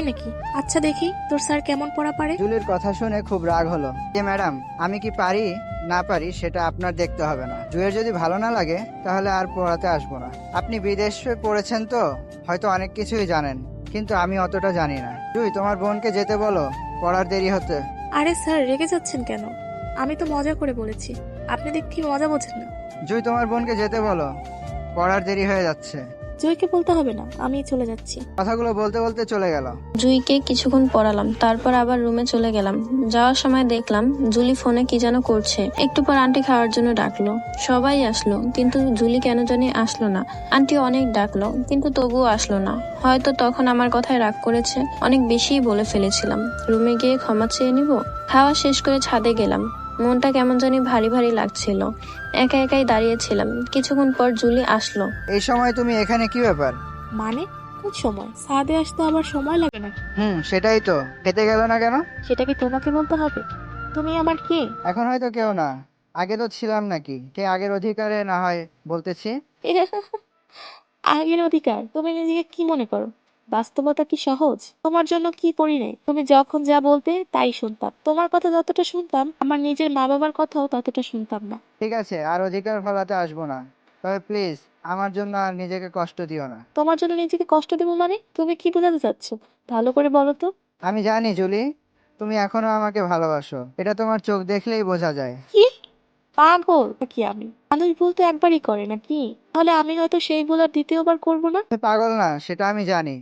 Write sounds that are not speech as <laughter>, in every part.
তাই নাকি? আচ্ছা দেখি তোর স্যার কেমন পড়া পারে? জুলির কথা শুনে খুব রাগ হলো। যে ম্যাডাম আমি কি পারি না পারি সেটা আপনার দেখতে হবে না। জুয়ের যদি ভালো না লাগে তাহলে আর পড়াতে আসব না। আপনি বিদেশে পড়েছেন তো হয়তো অনেক কিছুই জানেন কিন্তু আমি অতটা জানি না। জুই তোমার বোনকে যেতে বলো পড়ার দেরি হতে। আরে স্যার রেগে যাচ্ছেন কেন? আমি তো মজা করে বলেছি। আপনি দেখি মজা বোঝেন না। জুই তোমার বোনকে যেতে বলো পড়ার দেরি হয়ে যাচ্ছে। জয়কে বলতে হবে না আমি চলে যাচ্ছি। কথাগুলো বলতে বলতে চলে গেল। জুইকে কিছুক্ষণ পড়ালাম তারপর আবার রুমে চলে গেলাম। যাওয়ার সময় দেখলাম জুলি ফোনে কি যেন করছে। একটু পর আন্টি খাওয়ার জন্য ডাকলো। সবাই আসলো কিন্তু জুলি কেন জানি আসলো না। আন্টি অনেক ডাকলো কিন্তু তবুও আসলো না। হয়তো তখন আমার কথায় রাগ করেছে অনেক বেশিই বলে ফেলেছিলাম। রুমে গিয়ে ক্ষমা চেয়ে নিব? খাওয়া শেষ করে ছাদে গেলাম। মনটা কেমন জানি ভারী ভারী লাগছিল। একা একাই দাঁড়িয়েছিলাম। কিছুক্ষণ পর জুলি আসলো। এই সময় তুমি এখানে কি ব্যাপার? মানে? কোন সময়? সাদে আসতে আবার সময় লাগে না। হুম সেটাই তো। খেতে গেল না কেন? সেটা কি তোমাকে বলতে হবে? তুমি আমার কে? এখন হয়তো কেউ না। আগে তো ছিলাম নাকি? সে আগের অধিকারে না হয় বলতেছি? <laughs> আগের অধিকার? তুমি নিজেকে কি মনে করো? বাস্তবতা কি সহজ? তোমার জন্য কি করি নাই? তুমি যখন যা বলতে তাই শুনতাম। তোমার কথা যতটা শুনতাম আমার নিজের মা বাবার কথাও ততটা শুনতাম না। ঠিক আছে আর অধিকার ফলাতে আসব না। তবে প্লিজ আমার জন্য আর নিজেকে কষ্ট দিও না। তোমার জন্য নিজেকে কষ্ট দেবো মানে? তুমি কি বোঝাতে চাচ্ছ? ভালো করে বলো তো। আমি জানি জুলি তুমি এখনও আমাকে ভালোবাসো। এটা তোমার চোখ দেখলেই বোঝা যায়। কি? পাগল? কি আমি? মানুষ ভুল তো একবারই করে নাকি? তাহলে আমি হয়তো সেই ভুল আর দ্বিতীয়বার করব না? তুমি পাগল না সেটা আমি জানি।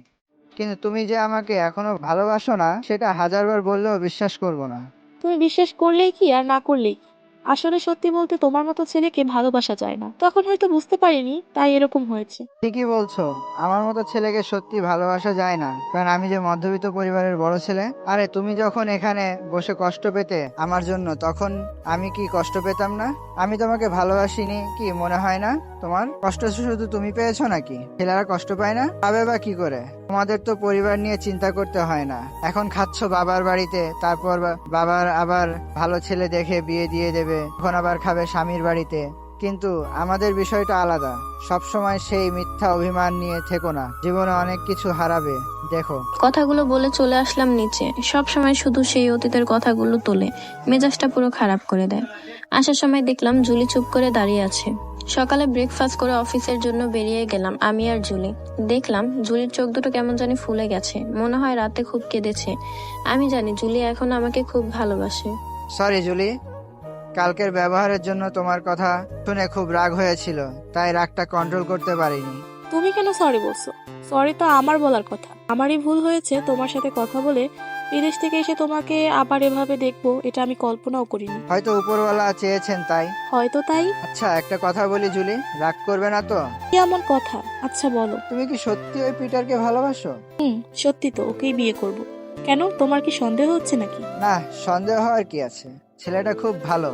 কিন্তু তুমি যে আমাকে এখনও ভালোবাসো না, সেটা হাজারবার বললেও বিশ্বাস করব না তুমি বিশ্বাস করলেই কি আর না করলেই কি? আসলে সত্যি বলতে তোমার মতো ছেলেকে ভালোবাসা যায় না। তখন হয়তো বুঝতে পারিনি, তাই এরকম হয়েছে। ঠিকই বলছো, আমার মতো ছেলেকে সত্যি ভালোবাসা যায় না। কারণ আমি যে মধ্যবিত্ত পরিবারের বড় ছেলে, আরে তুমি যখন এখানে বসে কষ্ট পেতে আমার জন্য, তখন আমি কি কষ্ট পেতাম না? আমি তোমাকে ভালোবাসিনি কি মনে হয় না? তোমার কষ্ট শুধু তুমি পেয়েছ নাকি? ছেলেরা কষ্ট পায় না? পাবে বা কি করে? তোমাদের তো পরিবার নিয়ে চিন্তা করতে হয় না। এখন খাচ্ছ বাবার বাড়িতে, তারপর বাবার আবার ভালো ছেলে দেখে বিয়ে দিয়ে দেবে। এখন আবার খাবে স্বামীর বাড়িতে। কিন্তু আমাদের বিষয়টা আলাদা। সব সময় সেই মিথ্যা অভিমান নিয়ে থেকো না। জীবনে অনেক কিছু হারাবে। দেখো। কথাগুলো বলে চলে আসলাম নিচে। সব সময় শুধু সেই অতীতের কথাগুলো তোলে। মেজাজটা পুরো খারাপ করে দেয়। আসার সময় দেখলাম জুলি চুপ করে দাঁড়িয়ে আছে। সকালে ব্রেকফাস্ট করে অফিসের জন্য বেরিয়ে গেলাম আমি আর জুলি। দেখলাম জুলির চোখ দুটো কেমন জানি ফুলে গেছে। মনে হয় রাতে খুব কেঁদেছে। আমি জানি জুলি এখন আমাকে খুব ভালোবাসে। Sorry Julie. কালকের ব্যবহারের জন্য তোমার কথা শুনে খুব রাগ হয়েছিল তাই রাগটা কন্ট্রোল করতে পারিনি। তুমি কেন সরি বলছো? সরি তো আমার বলার কথা। আমারই ভুল হয়েছে তোমার সাথে কথা বলে বিদেশ থেকে এসে তোমাকে আবার এভাবে দেখব এটা আমি কল্পনাও করিনি। হয়তো উপরওয়ালা চেয়েছেন তাই। হয়তো তাই? আচ্ছা একটা কথা বলি জুলি রাগ করবে না তো? কি এমন কথা? আচ্ছা বলো। তুমি কি সত্যি ওই পিটারকে ভালোবাসো? হুম সত্যি তো ওকেই বিয়ে করব। কেন? তোমার কি সন্দেহ হচ্ছে নাকি? না সন্দেহ হওয়ার কি আছে? ছেলেটা খুব ভালো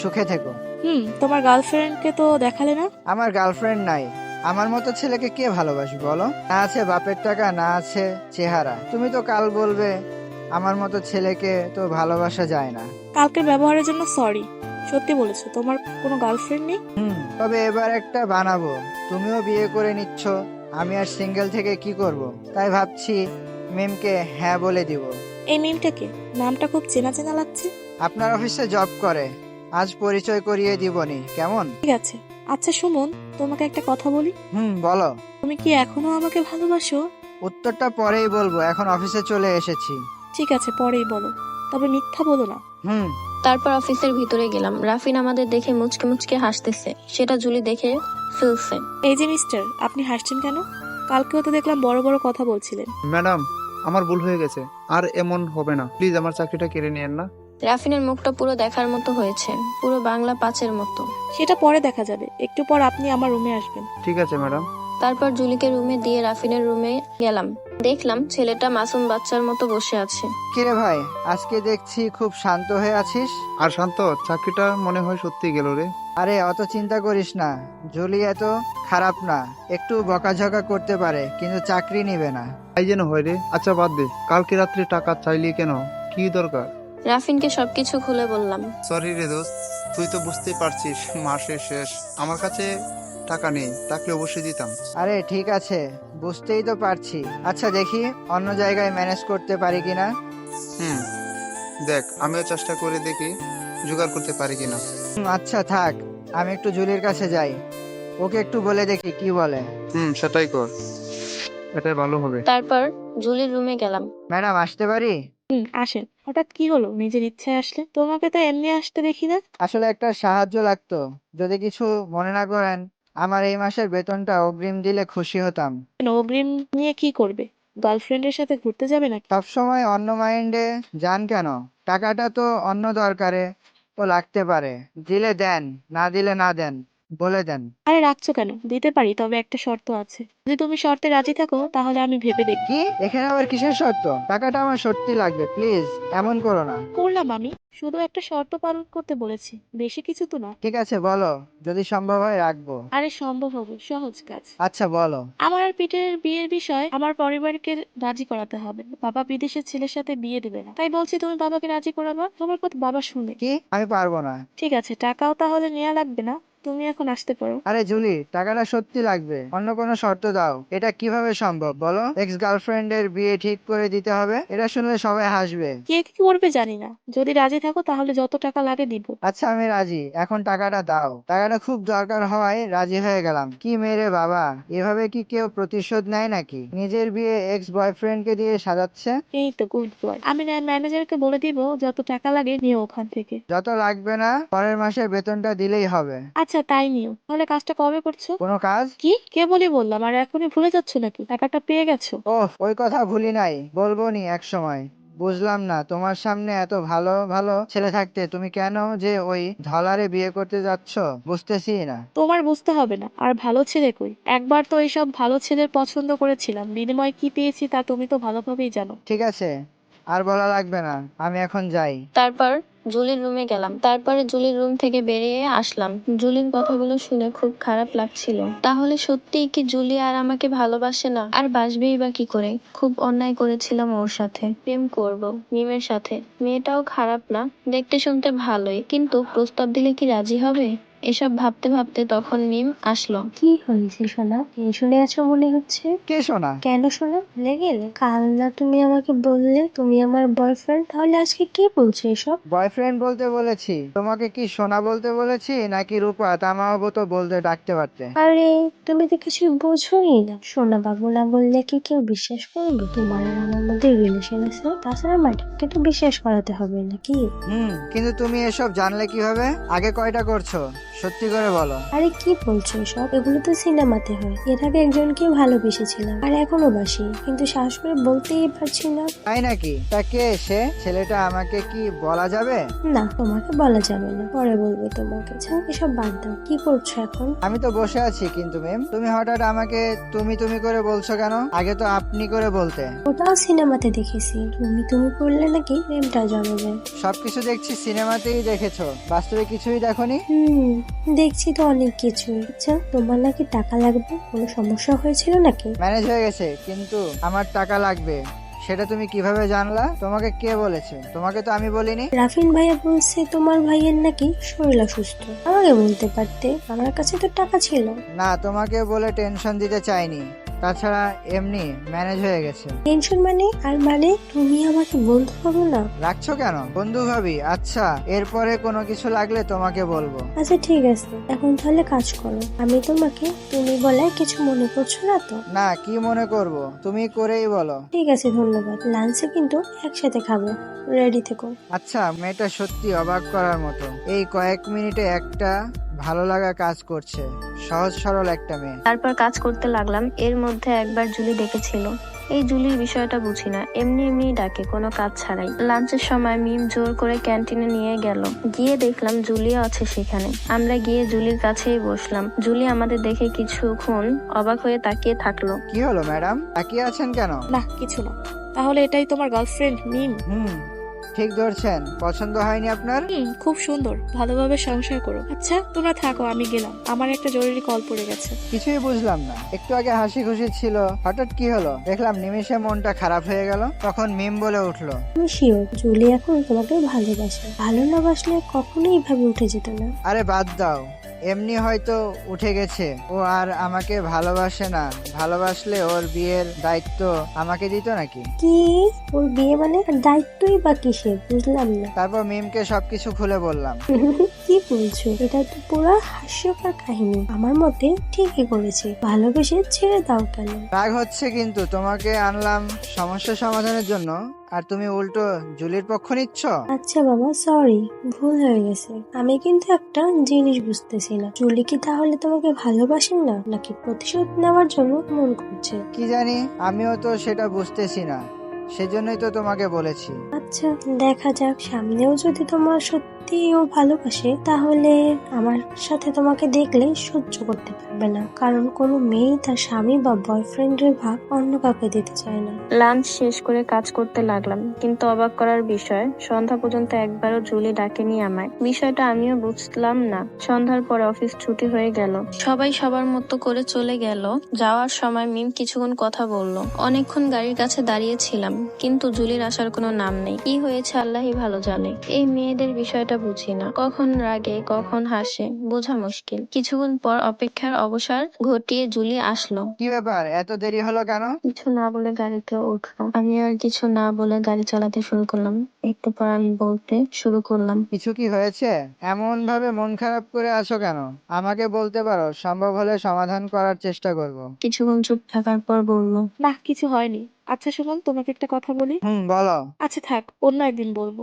সুখে থেকো। হুম তোমার গার্লফ্রেন্ডকে তো দেখালে না? আমার গার্লফ্রেন্ড নাই। আমার মতো ছেলেকে কে ভালোবাসি বলো? না আছে বাপের টাকা না আছে চেহারা। তুমি তো কাল বলবে আমার মতো ছেলেকে তো ভালোবাসা যায় না। কালকে ব্যবহারের জন্য সরি সত্যি বলেছ তোমার কোনো গার্লফ্রেন্ড নেই? হুম তবে এবার একটা বানাবো। তুমিও বিয়ে করে নিচ্ছ আমি আর সিঙ্গেল থেকে কি করব। তাই ভাবছি মিমকে হ্যাঁ বলে দিব। এই মিমটাকে নামটা খুব চেনা চেনা লাগছে। আপনার অফিসে জব করে। আজ পরিচয় করিয়ে দিবনি। কেমন? ঠিক আছে। আচ্ছা সুমন তোমাকে একটা কথা বলি। হুম বলো। তুমি কি এখনও আমাকে ভালোবাসো? উত্তরটা পরেই বলব। এখন অফিসে চলে এসেছি। ঠিক আছে পরেই বলো। তবে মিথ্যা বলো না। হুম। তারপর অফিসের ভিতরে গেলাম। রাফিন আমাদের দেখে মুচকে মুচকে হাসতেছে। সেটা জুলি দেখে ফেলছে। এই যে মিস্টার আপনি হাসছেন কেন? কালকেও তো দেখলাম বড় বড় কথা বলছিলেন। ম্যাডাম আমার ভুল হয়ে গেছে। আর এমন হবে না। প্লিজ আমার চাকরিটা কেড়ে নিয়েন না। রাফিনের মুখটা পুরো দেখার মতো হয়েছে পুরো বাংলা পাঁচের মতো। সেটা পরে দেখা যাবে একটু পর আপনি আমার রুমে আসবেন। ঠিক আছে ম্যাডাম। তারপর জুলিকে রুমে দিয়ে রাফিনের রুমে গেলাম। দেখলাম ছেলেটা মাসুম বাচ্চার মতো বসে আছে। কিরে ভাই আজকে দেখছি খুব শান্ত হয়ে আছিস। আর শান্ত? চাকরিটা মনে হয় সত্যি গেল রে। আরে অত চিন্তা করিস না। জুলি এত খারাপ না। একটু বকাঝকা করতে পারে কিন্তু চাকরি নিবে না। তাই যেন হয় রে। আচ্ছা বাদ দে। কালকে রাত্রে টাকা চাইলি কেন? কি দরকার? রাফিনকে সবকিছু খুলে বললাম। সরি রে দোস্ত তুই তো বুঝতেই পারছিস মাসের শেষ। আমার কাছে টাকা নেই থাকলে অবশ্যই দিতাম। আরে ঠিক আছে বুঝতেই তো পারছি। আচ্ছা দেখি অন্য জায়গায় ম্যানেজ করতে পারি কিনা? হুম দেখ আমিও চেষ্টা করে দেখি জোগাড় করতে পারি কিনা। হুম, আচ্ছা থাক আমি একটু জুলির কাছে যাই। ওকে একটু বলে দেখি কি বলে। হুম সেটাই কর। এটাই ভালো হবে। তারপর জুলির রুমে গেলাম। ম্যাডাম আসতে পারি? হুম আসেন। হঠাৎ কি হলো? নিজের ইচ্ছায় আসলে? তোমাকে তো এমনি আসতে দেখি না? আসলে একটা সাহায্য লাগতো। যদি কিছু মনে না করেন আমার এই মাসের বেতনটা অগ্রিম দিলে খুশি হতাম। কেন, অগ্রিম নিয়ে কি করবে? গার্লফ্রেন্ডের সাথে ঘুরতে যাবে নাকি? সবসময় অন্য মাইন্ডে যান কেন? টাকাটা তো অন্য দরকারে ও লাগতে পারে। দিলে দেন না দিলে না দেন। বলে দেন। আরে রাখছো কেন? দিতে পারি তবে একটা শর্ত আছে। যদি তুমি শর্তে রাজি থাকো তাহলে আমি ভেবে দেখি। কি? এখানে আবার কিসের শর্ত? টাকাটা আমার সত্যি লাগবে প্লিজ এমন করো না। করলাম আমি। শুধু একটা শর্ত পালন করতে বলেছি বেশি কিছু তো না ঠিক আছে বলো যদি সম্ভব হয় রাখব। আরে সম্ভব হবে সহজ কাজ। আচ্ছা বলো। আমার আর পিটের বিয়ের বিষয় আমার পরিবারকে রাজি করাতে হবে। বাবা বিদেশের ছেলের সাথে বিয়ে দেবে না। তাই বলছি তুমি বাবাকে রাজি করাবা? তোমার কথা বাবা শুনে। কি? আমি পারব না। ঠিক আছে টাকাও তাহলে নেওয়া লাগবে না। তুমি এখন আসতে পারো। আরে জুলি টাকাটা সত্যি লাগবে। অন্য কোনো শর্ত দাও। এটা কীভাবে সম্ভব বলো? এক্স গার্লফ্রেন্ডের বিয়ে ঠিক করে দিতে হবে? এটা শুনলে সবাই হাসবে। কে কি করবে জানি না। যদি রাজি থাকো তাহলে যত টাকা লাগে দিব। আচ্ছা আমি রাজি। এখন টাকাটা দাও। টাকাটা খুব দরকার হওয়ায় রাজি হয়ে গেলাম। কি মেরে বাবা? এভাবে কি কেউ প্রতিশোধ নেয় নাকি? নিজের বিয়ে এক্স বয়ফ্রেন্ডকে দিয়ে সাজাচ্ছে? এই তো গুড বয় আমি ম্যানেজারকে বলে দিব যত টাকা লাগে নিও ওখান থেকে। যত লাগবে না পরের মাসের বেতনটা দিলেই হবে। আচ্ছা তাই নিও। তাহলে কাজটা কবে করছ? কোনো কাজ? কি? কে বলি বললাম? আর এখনই ভুলে যাচ্ছ নাকি? টাকাটা পেয়ে গেছো। ও ওই কথা ভুলি নাই। বলব নি এক সময়। বুঝলাম না তোমার সামনে এত ভালো ভালো ছেলে থাকতে তুমি কেন যে ওই ধলারে বিয়ে করতে যাচ্ছ? বুঝতেছি না। তোমার বুঝতে হবে না আর ভালো ছেলে কই? একবার তো এইসব ভালো ছেলের পছন্দ করেছিলাম। বিনিময় কি পেয়েছি তা তুমি তো ভালোভাবেই জানো। ঠিক আছে আর বলা লাগবে না। আমি এখন যাই। তারপর? জুলির রুমে গেলাম। তারপরে জুলির রুম থেকে বেরিয়ে আসলাম। জুলির কথাগুলো শুনে খুব খারাপ লাগছিল। তাহলে সত্যিই কি জুলি আর আমাকে ভালোবাসে না? আর বাসবেই বা কি করে? খুব অন্যায় করেছিলাম ওর সাথে। প্রেম করব মিমের সাথে। মেয়েটাও খারাপ না। দেখতে শুনতে ভালোই। কিন্তু প্রস্তাব দিলে কি রাজি হবে? এসব ভাবতে ভাবতে তখন মিম আসলো। কি হয়েছে সোনা? শুনে আছো মনে হচ্ছে? কে শোনা কেন সোনা? ভুলে গেলে। কাল না তুমি আমাকে বললে তুমি আমার বয়ফ্রেন্ড তাহলে আজকে কি বলছো এসব? বয়ফ্রেন্ড বলতে বলেছি। তোমাকে কি সোনা বলতে বলেছি নাকি রূপা তামাবো তো বলতে ডাকতে পারতে? আরে তুমি তো কিছু বোঝোই না। সোনা বাবু না বললে কি কেউ বিশ্বাস করবে? তোমার আর আমার মধ্যে রিলেশন আছে। তাছাড়া ম্যাডামকে তো বিশ্বাস করাতে হবে নাকি হুম কিন্তু তুমি এসব জানলে কীভাবে? আগে কয়টা করছ? সত্যি করে বলো। আরে কি বলছো এসব? এগুলো তো সিনেমাতে হয়। এর আগে একজনকে ভালোবেসেছিলাম। আর এখনও বাসি। কিন্তু সাহস করে বলতেই পারছি না। তাই নাকি? তা কে সে? ছেলেটা আমাকে কি বলা যাবে? না তোমাকে বলা যাবে না। পরে বলব তোমাকে। ছাড় এসব বাদ দাও। কি করছ এখন? আমি তো বসে আছি কিন্তু ম্যাম তুমি হঠাৎ আমাকে তুমি তুমি করে বলছো কেন? আগে তো আপনি করে বলতে। ওটাও সিনেমাতে দেখেছি। তুমি তুমি করলে নাকি প্রেমটা জমাবে সবকিছু দেখছি সিনেমাতেই দেখেছ। বাস্তবে কিছুই দেখোনি? হুম। দেখছি তো অনেক কিছু। আচ্ছা তোমার নাকি টাকা লাগবে? কোনো সমস্যা হয়েছিল নাকি? ম্যানেজ হয়ে গেছে কিন্তু আমার টাকা লাগবে। সেটা তুমি কীভাবে জানলা? তোমাকে কে বলেছে? তোমাকে তো আমি বলিনি। রাফিন ভাইয়া বলছে তোমার ভাইয়ের নাকি শরীর অসুস্থ। আমাকে বলতে পারতে আমার কাছে তো টাকা ছিল। না তোমাকে বলে টেনশন দিতে চাইনি। তাছাড়া এমনি ম্যানেজ হয়ে গেছে। টেনশন মানে? আর মানে তুমি আমাকে বন্ধু হবে না? রাখছো কেন? বন্ধু ভাবি আচ্ছা এরপরে কোনো কিছু লাগলে তোমাকে বলব। আচ্ছা ঠিক আছে। এখন তাহলে কাজ করো। আমি তোমাকে তুমি বলে কিছু মনে করছ না তো? না কি মনে করব? তুমি করেই বলো। ঠিক আছে ধন্যবাদ। লাঞ্চে কিন্তু একসাথে খাব। রেডি থেকো। আচ্ছা মেয়েটা সত্যি অবাক করার মতো। এই কয়েক মিনিটে একটা ভালো লাগা কাজ করছে। সহজ সরল একটা মেয়ে। তারপর কাজ করতে লাগলাম এর মধ্যে একবার জুলি ডেকেছিল এই জুলির বিষয়টা বুঝি না এমনি এমনি ডাকে কোনো কাজ ছাড়াই। লাঞ্চের সময় মিম জোর করে ক্যান্টিনে নিয়ে গেল। গিয়ে দেখলাম জুলিও আছে সেখানে। আমরা গিয়ে জুলির কাছেই বসলাম। জুলি আমাদের দেখে কিছুক্ষণ অবাক হয়ে তাকিয়ে থাকল। কি হলো ম্যাডাম? তাকিয়ে আছেন কেন? না কিছু না। তাহলে এটাই তোমার গার্লফ্রেন্ড মিম? হুম। ঠিক ধরছেন। পছন্দ হয়নি আপনার? হুম খুব সুন্দর। ভালোভাবে সংসার করো। আচ্ছা তোমরা থাকো আমি গেলাম। আমার একটা জরুরি কল পড়ে গেছে। কিছুই বুঝলাম না। একটু আগে হাসি খুশি ছিল। হঠাৎ কি হলো? দেখলাম নিমেষে মনটা খারাপ হয়ে গেল। তখন মিম বলে উঠল আমি শিওর জুলি এখন তোমাকে ভালোবাসে। ভালো না বাসলে কখনোই এভাবে উঠে যেত না। আরে বাদ দাও। এমনি হয়তো উঠে গেছে। ও আর আমাকে ভালোবাসে না। ভালোবাসলে ওর বিয়ের দায়িত্ব আমাকে দিত নাকি? কি? ওর বিয়ে মানে? দায়িত্বই বা কিসের? বুঝলাম না। তারপর মিমকে সবকিছু খুলে বললাম। <laughs> কি বলছো। এটা তো পুরো হাস্যকর কাহিনী। আমার মতে ঠিকই করেছে। ভালোবেসে ছেড়ে দাও কেন? রাগ হচ্ছে কিন্তু তোমাকে আনলাম সমস্যা সমাধানের জন্য। আর তুমি উল্টো জুলির পক্ষ নিচ্ছ? আচ্ছা বাবা সরি ভুল হয়ে গেছে। আমি কিন্তু একটা জিনিস বুঝতেছি না। জুলি কি তাহলে তোমাকে ভালোবাসেন না? নাকি প্রতিশোধ নেওয়ার জন্য মন করছে কি জানি আমিও তো সেটা বুঝতেছি না। সেজন্যই তো তোমাকে বলেছি। আচ্ছা দেখা যাক সামনেও যদি তোমার সত্যি ও ভালোবাসে তাহলে আমার সাথে তোমাকে দেখলে সহ্য করতে পারবে না। কারণ কোনো মেয়েই তার স্বামী বা বয়ফ্রেন্ডের ভাগ অন্য কাউকে দিতে চায় না। লাঞ্চ শেষ করে কাজ করতে লাগলাম কিন্তু অবাক করার বিষয় সন্ধ্যা পর্যন্ত একবারও জুলি ডাকেনি আমায়। বিষয়টা আমিও বুঝলাম না। সন্ধ্যার পরে অফিস ছুটি হয়ে গেল। সবাই সবার মতো করে চলে গেল। যাওয়ার সময় মিম কিছুক্ষণ কথা বলল। অনেকক্ষণ গাড়ির কাছে দাঁড়িয়েছিলাম কিন্তু জুলির আসার কোনো নাম নেই। কি হয়েছে আল্লাহই ভালো জানে। এই মেয়েদের বিষয়টা বুঝি না। কখন রাগে কখন হাসে বোঝা মুশকিল। কিছুক্ষণ পর অপেক্ষার অবসর ঘটিয়ে জুলি আসলো। কি ব্যাপার? এত দেরি হলো কেন? কিছু না বলে গাড়িতে উঠল। আমি আর কিছু না বলে গাড়ি চালাতে শুরু করলাম। একটু পর আমি বলতে শুরু করলাম। কিছু কি হয়েছে? এমন ভাবে মন খারাপ করে আছো কেন? আমাকে বলতে পারো সম্ভব হলে সমাধান করার চেষ্টা করব। কিছুক্ষণ চুপ থাকার পর বলল না কিছু হয়নি। আচ্ছা সুমন তোমাকে একটা কথা বলি। হুম বলো। আচ্ছা থাক অন্য একদিন বলব।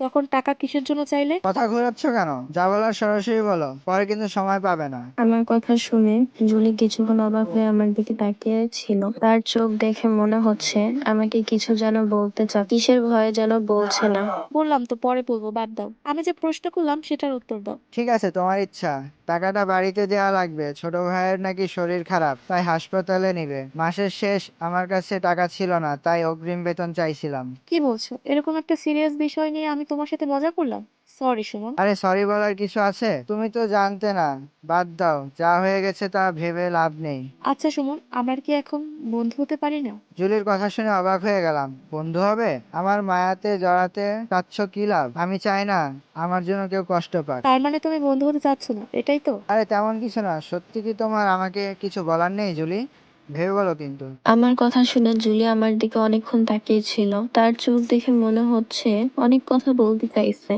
তখন টাকা কিসের জন্য চাইলে? কথা ঘোরাচ্ছ কেন? যা বলার সরাসরি বলো পরে কিন্তু সময় পাবে না। আমার কথা শুনে জুলি কিছুক্ষণ অবাক হয়ে আমার দিকে তাকিয়ে ছিল। তার চোখ দেখে মনে হচ্ছে আমাকে কিছু যেন বলতে চা কিসের ভয়ে যেন বলছে না। বললাম তো পরে বলব বাদ দাও। আমি যে প্রশ্ন করলাম সেটার উত্তর দাও। ঠিক আছে তোমার ইচ্ছা। টাকাটা বাড়িতে দেওয়া লাগবে। ছোট ভাইয়ের নাকি শরীর খারাপ তাই হাসপাতালে নিবে। মাসের শেষ আমার কাছে টাকা ছিল না তাই অগ্রিম বেতন চাইছিলাম। কি বলছো? এরকম একটা সিরিয়াস বিষয় নিয়ে আমি তোমার সাথে মজা করলাম। সরি সুমন। আরে সরি বলার কিছু আছে? তুমি তো জানতে না। বাদ দাও। যা হয়ে গেছে তা ভেবে লাভ নেই। আচ্ছা সুমন আমরা কি এখন বন্ধু হতে পারি না? জুলির কথা শুনে অবাক হয়ে গেলাম। বন্ধু হবে? আমার মায়াতে জড়াতে চাচ্ছ কি লাভ? আমি চাই না আমার জন্য কেউ কষ্ট পাক। তার মানে তুমি বন্ধু হতে চাচ্ছ না এটাই তো? আরে তেমন কিছু না। সত্যি কি তোমার আমাকে কিছু বলার নেই জুলি? ভেবে বলো কিন্তু। আমার কথা শুনে জুলিয়া আমার দিকে অনেকক্ষণ তাকিয়ে ছিল তার চোখ দেখে মনে হচ্ছে অনেক কথা বলতে চাইছে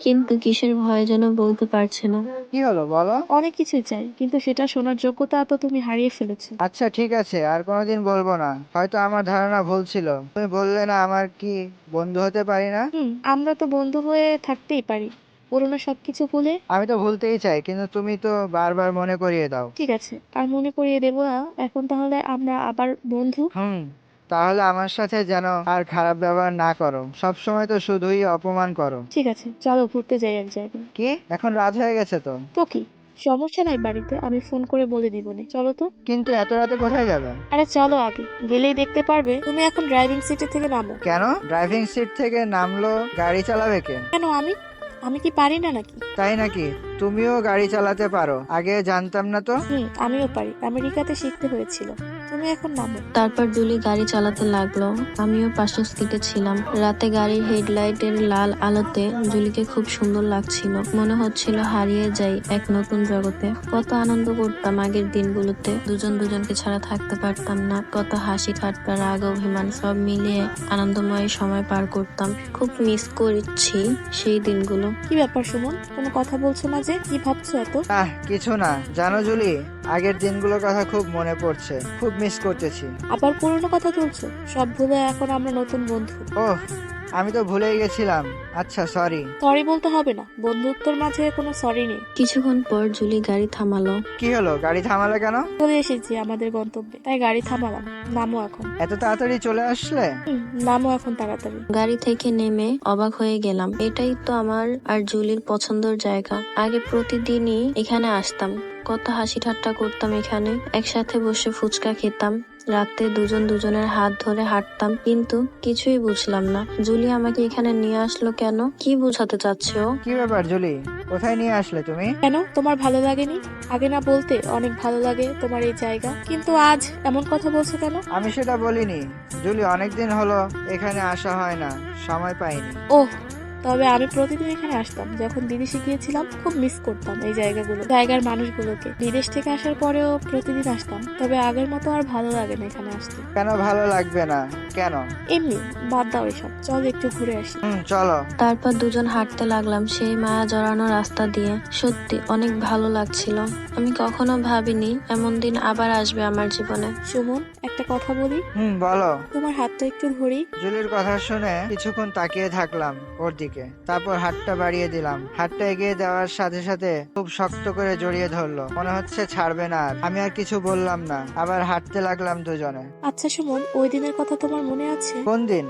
কিন্তু কিসের ভয়ে যেন বলতে পারছে না। কি হলো বলো? অনেক কিছু চাই কিন্তু সেটা শোনার যোগ্যতা তো তুমি হারিয়ে ফেলেছো। আচ্ছা ঠিক আছে আর কোনোদিন বলব না। হয়তো আমার ধারণা ভুল ছিল। তুমি বললে না আমার কি বন্ধু হতে পারি না? হুম আমরা তো বন্ধু হয়ে থাকতেই পারি। পুরোনো সবকিছু ভুলে? আমি তো ভুলতেই চাই কিন্তু তুমি তো বারবার মনে করিয়ে দাও। ঠিক আছে আর মনে করিয়ে দেবো না। এখন তাহলে আমরা আবার বন্ধু। হুম তাহলে আমার সাথে যেন আর খারাপ ব্যবহার না করো। সব সময় তো শুধুই অপমান করো। ঠিক আছে চলো ঘুরতে যাই এক জায়গায়। কি? এখন রাত হয়ে গেছে তো? তো কি? সমস্যা নাই বাড়িতে আমি ফোন করে বলে দিব নে। চলো তো। কিন্তু এত রাতে কোথায় যাবে? আরে চলো আগে গেলেই দেখতে পারবে। তুমি এখন ড্রাইভিং সিটে থেকে নামো। কেন? ড্রাইভিং সিট থেকে নামলো গাড়ি চালাবে কে? কেন আমি? আমি কি পারি না নাকি? তাই নাকি? তুমিও গাড়ি চালাতে পারো। আগে জানতাম না তো। হুম আমিও পারি। আমেরিকাতে শিখতে হয়েছিল। তুমি এখন নামো। তারপর জুলি গাড়ি চালাতে লাগল। আমিও পাশের সিটে ছিলাম। রাতে গাড়ির হেডলাইটের লাল আলোতে জুলিকে খুব সুন্দর লাগছিল। মনে হচ্ছিল হারিয়ে যাই এক নতুন জগতে। কত আনন্দ করতাম আগের দিনগুলোতে। দুজন দুজনকে ছাড়া থাকতে পারতাম না। কত হাসি ঠাট্টা রাগ অভিমান সব মিলিয়ে আনন্দময় সময় পার করতাম। খুব মিস করছি সেই দিনগুলো। কি ব্যাপার সুমন? কোনো কথা বলছো না যে? কি ভাবছ এত? আহ কিছু না। জানো জুলি আগের দিনগুলোর কথা খুব মনে পড়ছে খুব মিস করতেছি। আবার পুরনো কথা তুলছো? সব ভুলে এখন আমরা নতুন বন্ধু। ওহ আমি তো ভুলেই গেছিলাম। আচ্ছা সরি সরি বলতে হবে না বন্ধুত্বর মাঝে কোনো সরি নেই। কিছুক্ষণ পর জুলি গাড়ি থামালো। কি হলো গাড়ি থামালে কেন? চলে এসেছি আমাদের গন্তব্যে তাই গাড়ি থামালাম। নামো এখন। এত তাড়াতাড়ি চলে আসলে? হুম নামো এখন তাড়াতাড়ি। গাড়ি থেকে নেমে অবাক হয়ে গেলাম। এটাই তো আমার আর জুলির পছন্দের জায়গা। আগে প্রতিদিনই এখানে আসতাম। কত হাসি ঠাট্টা করতাম এখানে। একসাথে বসে ফুচকা খেতাম। রাতে দুজন দুজনের হাত ধরে হাঁটতাম কিন্তু কিছুই বুঝলাম না। জুলি আমাকে এখানে নিয়ে আসলো কেন? কি বোঝাতে চাচ্ছে? ও কি ব্যাপার জুলি? কোথায় নিয়ে আসলে তুমি? কেন? তোমার ভালো লাগেনি? আগে না বলতে অনেক ভালো লাগে তোমার এই জায়গা। কিন্তু আজ এমন কথা বলছো কেন? আমি সেটা বলিনি। জুলি অনেকদিন হলো এখানে আসা হয় না। সময় পাইনি। ওহ তবে আমি প্রতিদিন এখানে আসতাম। যখন বিদেশে গিয়েছিলাম খুব মিস করতাম এই জায়গাগুলো জায়গার মানুষগুলোকে। বিদেশ থেকে আসার পরেও প্রতিদিন আসতাম তবে আগের মতো আর ভালো লাগে না এখানে আসতে। কেন ভালো লাগবে না? কেন? এমনি বাদ দাও এসব। চল একটু ঘুরে আসি। হুম চলো। তারপর দুজন হাঁটতে লাগলাম সেই মায়া জড়ানো রাস্তা দিয়ে। সত্যি অনেক ভালো লাগছিল। আমি কখনো ভাবিনি এমন দিন আবার আসবে আমার জীবনে। সুমন একটা কথা বলি? হুম বলো। তোমার হাতটা একটু ধরি। জুলির কথা শুনে কিছুক্ষণ তাকিয়ে থাকলাম ওর দিকে। তারপর হাতটা বাড়িয়ে দিলাম। হাতটা এগিয়ে দেওয়ার সাথে সাথে খুব শক্ত করে জড়িয়ে ধরলো। মনে হচ্ছে ছাড়বে না আর। আমি আর কিছু বললাম না। আবার হাঁটতে লাগলাম দুজনে। আচ্ছা সুমন ওই দিনের কথা তোমার মনে আছে? কোন দিন?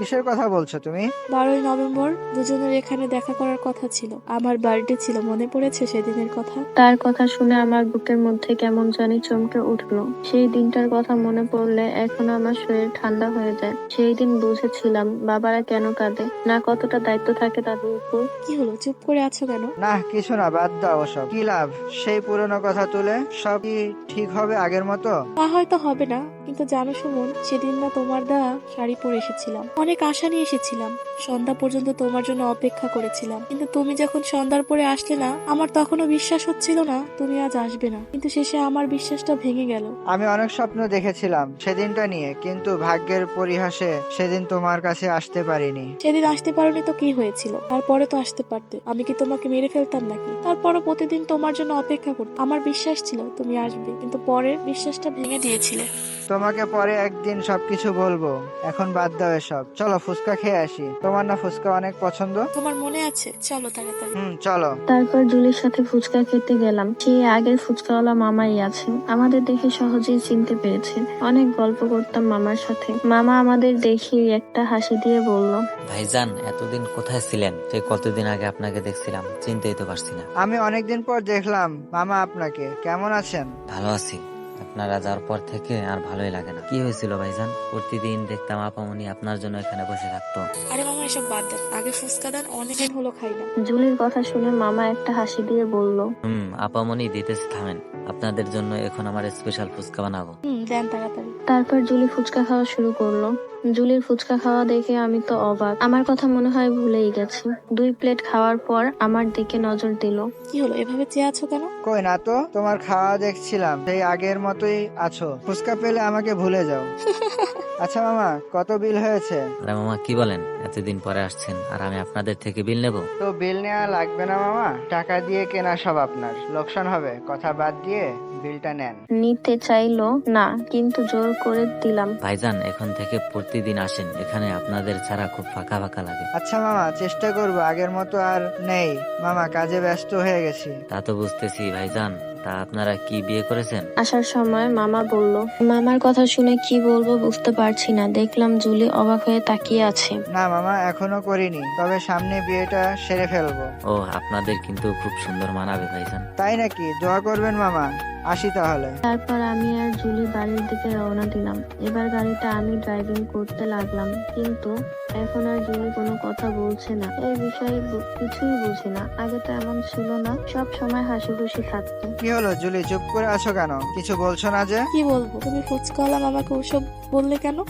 কিসের কথা বলছো তুমি? বারোই নভেম্বর দুজনের এখানে দেখা করার কথা ছিল। আমার বার্থডে ছিল মনে পড়েছে সেদিনের কথা? তার কথা শুনে আমার বুকের মধ্যে কেমন জানি চমকে উঠল। সেই দিনটার কথা মনে পড়লে এখন আমার শরীর ঠান্ডা হয়ে যায়। সেই দিন বুঝেছিলাম বাবারা কেন কাঁদে? না কতটা দায়িত্ব থাকে তাদের উপর? কি হলো চুপ করে আছো কেন? না কিছু না বাদ দাও ওসব। কি লাভ? সেই পুরনো কথা তুলে সব কি ঠিক হবে আগের মতো? তা হয়তো হবে না। কিন্তু জানো সুমন সেদিন না তোমার দেওয়া শাড়ি পরে এসেছিলাম। অনেক আশা নিয়ে এসেছিলাম। সন্ধ্যা পর্যন্ত তোমার জন্য অপেক্ষা করেছিলাম। কিন্তু তুমি যখন সন্ধ্যার পরে আসলে না আমার তখনও বিশ্বাস হচ্ছিল না তুমি আজ আসবে না। কিন্তু শেষে আমার বিশ্বাসটা ভেঙে গেল। আমি অনেক স্বপ্ন দেখেছিলাম সেদিনটা নিয়ে কিন্তু ভাগ্যের পরিহাসে সেদিন তোমার কাছে আসতে পারিনি। সেদিন আসতে পারোনি তো কি হয়েছিল? তারপরে তো আসতে পারতে। আমি কি তোমাকে মেরে ফেলতাম নাকি? তারপরও প্রতিদিন তোমার জন্য অপেক্ষা করতাম আমার বিশ্বাস ছিল তুমি আসবে কিন্তু পরে বিশ্বাসটা ভেঙে দিয়েছিলে। তোমাকে পরে একদিন সবকিছু বলব। এখন বাদ দাও এসব। চলো ফুচকা খেয়ে আসি। তোমার না ফুচকা অনেক পছন্দ? তোমার মনে আছে? চলো তাড়াতাড়ি। হুম চলো। তারপর জুলির সাথে ফুচকা খেতে গেলাম। সেই আগের ফুচকাওয়ালা মামাই আছে। আমাদের দেখে সহজেই চিনতে পেরেছে। অনেক গল্প করতাম মামার সাথে। মামা আমাদের দেখে একটা হাসি দিয়ে বলল ভাইজান এতদিন কোথায় ছিলেন? সেই কতদিন আগে আপনাকে দেখছিলাম চিনতেই তো পারছি না। আমি অনেকদিন পর দেখলাম মামা আপনাকে। কেমন আছেন? ভালো আছি। আপনারা যাওয়ার পর থেকে আর ভালোই লাগে না। কি হয়েছিল ভাইজান? প্রতিদিন দেখতাম আপামনি আপনার জন্য এখানে বসে থাকতো। আরে মামা এসব বাদ দেন। আগে ফুচকা দেন অনেকদিন হলো খাই না। জুলির কথা শুনে মামা একটা হাসি দিয়ে বলল হুম আপামনি দিতেছে থামেন। আপনাদের জন্য এখন আমার স্পেশাল ফুচকা বানাবো। হুম দেন তাড়াতাড়ি। তারপর জুলি ফুচকা খাওয়া শুরু করল। জুলির ফুচকা খাওয়া দেখে আমি তো অবাক। আমার কথা মনে হয় ভুলেই গেছে। দুই প্লেট খাওয়ার পর আমার দিকে নজর দিল। কি হলো এভাবে চেয়ে আছো কেন? কই না তো তোমার খাওয়া দেখছিলাম। সেই আগের মতোই আছো। ফুচকা পেলে আমাকে ভুলে যাও। <laughs> আচ্ছা মামা কত বিল হয়েছে? আরে মামা কি বলেন? এতদিন পরে আসছেন আর আমি আপনাদের থেকে বিল নেব? তো বিল নেওয়া লাগবে না মামা। টাকা দিয়ে কেনা সব আপনার। লোকসান হবে। কথা বাদ দিয়ে বিলটা নেন। নিতে চাইলো না কিন্তু জোর করে দিলাম। ভাইজান এখন থেকে প্রতিদিন আসেন। এখানে আপনাদের ছাড়া খুব ফাঁকা ফাঁকা লাগে। আচ্ছা মামা চেষ্টা করব। আগের মতো আর নেই। মামা কাজে ব্যস্ত হয়ে গেছি। তা তো বুঝতেছি ভাইজান। তা আপনারা কি বিয়ে করেছেন? আসার সময় মামা বলল মামার কথা শুনে কি বলব বুঝতে পারছি না। দেখলাম জুলি অবাক হয়ে তাকিয়ে আছে। না মামা এখনও করিনি তবে সামনে বিয়েটা সেরে ফেলব। ও আপনাদের কিন্তু খুব সুন্দর মানাবে ভাইজান। তাই নাকি? দোয়া করবেন মামা আসি তাহলে। তারপর আমি আর জুলি বাড়ির দিকে রওনা দিলাম। এবার গাড়িটা আমি ড্রাইভিং করতে লাগলাম কিন্তু এখন আর জুলি কোনো কথা বলছে না। এই বিষয়ে কিছুই বুঝি না। আগে তো এমন ছিল না। সব সময় হাসি খুশি থাকতো। কি হলো জুলি? চুপ করে আছো কেন? কিছু বলছো না যে? কি বলব? তুমি ফুচকাওয়ালা মামাকে ওসব বললে কেন?